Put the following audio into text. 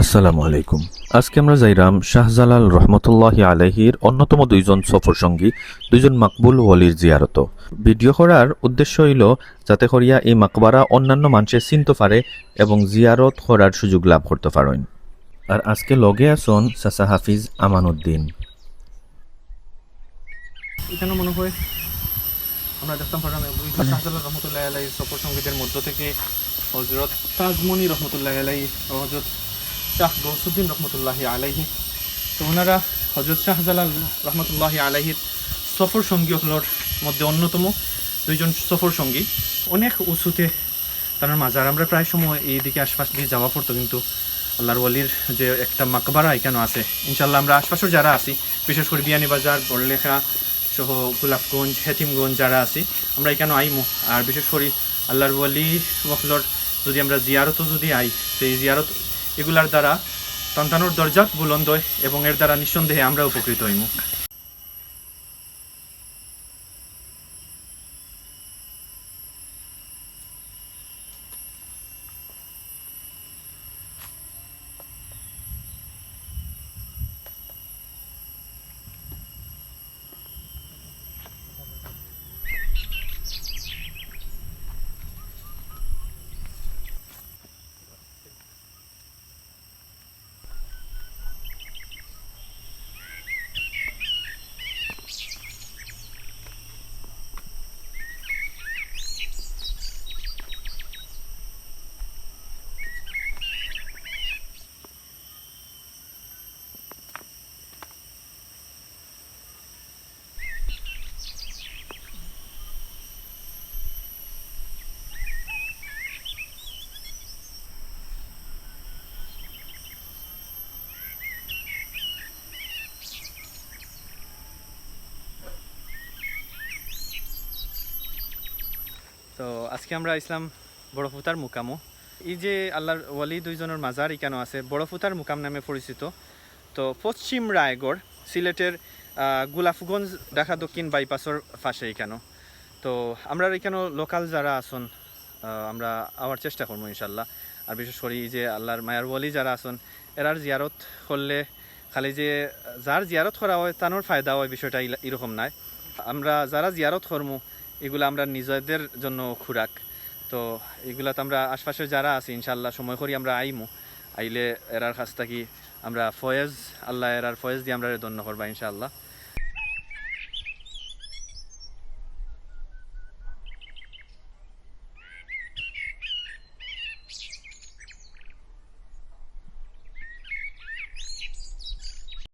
আসসালামু আলাইকুম। আজকে আমরা যাইরাম শাহজালাল রহমতুল্লাহ আলহির অন্যতম দুইজন সফর সঙ্গী, দুইজন মাকবুল ওয়ালির জিয়ারত। ভিডিও করার উদ্দেশ্য হইল যাতে করিয়া এই মাকবারা অন্যান্য মানুষের চিনতে পারে এবং জিয়ারত করার সুযোগ লাভ করতে পারেন। আর আজকে লগে আসন সাসা হাফিজ আমানুদ্দিন। এখানে মনে হয় আমরা দেখতাম শাহজালাল রহমতুল্লাহ আলাই সফর সঙ্গীদের মধ্য থেকে হজরত তাজমনি রহমতুল্লাহ আলাই হজরত শাহ গৌসুদ্দিন রহমতুল্লাহ আলাইহি। তো ওনারা হজরত শাহজালাল রহমতুল্লাহ আলাইহির সফর সঙ্গী হলোর মধ্যে অন্যতম দুইজন সফর সঙ্গী। অনেক উঁচুতে তার মাজার। আমরা প্রায় সময় এই দিকে আশপাশ দিয়ে যাওয়া পড়তো, কিন্তু আল্লাহর ওয়ালির যে একটা মাকবারা এখানে আছে। ইনশাল্লাহ আমরা আশপাশের যারা আছি, বিশেষ করে বিয়ানীবাজার বড়লেখা সহ গোলাপগঞ্জ, হেতিমগঞ্জ যারা আছি, আমরা এখানে আইমু। আর বিশেষ করে আল্লাহর ওয়ালি ওয়াকলর যদি আমরা জিয়ারতও যদি আই এই জিয়ারত এগুলার দ্বারা সন্তানোর দরজা বুলন্দ এবং এর দ্বারা নিঃসন্দেহে আমরা উপকৃত হইমু। তো আজকে আমরা ইসলাম বড়ফুতার মুকামো। এই যে আল্লাহর ওয়ালি দুইজনের মাজার কেন আছে বড়ফুতার মুকাম নামে পরিচিত। তো পশ্চিম রায়গড় সিলেটের আহ, গোলাপগঞ্জ ঢাকা দক্ষিণ বাইপাসের ফাঁসে এখানে তো আমরা এখানে লোকাল যারা আসুন আমরা আওয়ার চেষ্টা করব ইনশাল্লাহ। আর বিশেষ করে এই যে আল্লাহর মায়ার ওয়ালি যারা আসুন এরার জিয়ারত করলে খালি যে যার জিয়ারত করা হয় তানোর ফায়দা হয় বিষয়টা এরকম নাই। আমরা যারা জিয়ারত করমু এগুলো আমরা নিজেদের জন্য খুরাক। তো এগুলাতে আমরা আশপাশে যারা আছি ইনশাল্লাহ সময় করি আমরা আইমু। আইলে এরার কাছ থাকি আমরা ফয়েজ, আল্লাহ এরার ফয়েজ দিয়ে আমরা ধন্য করবা, ইনশাআল্লাহ।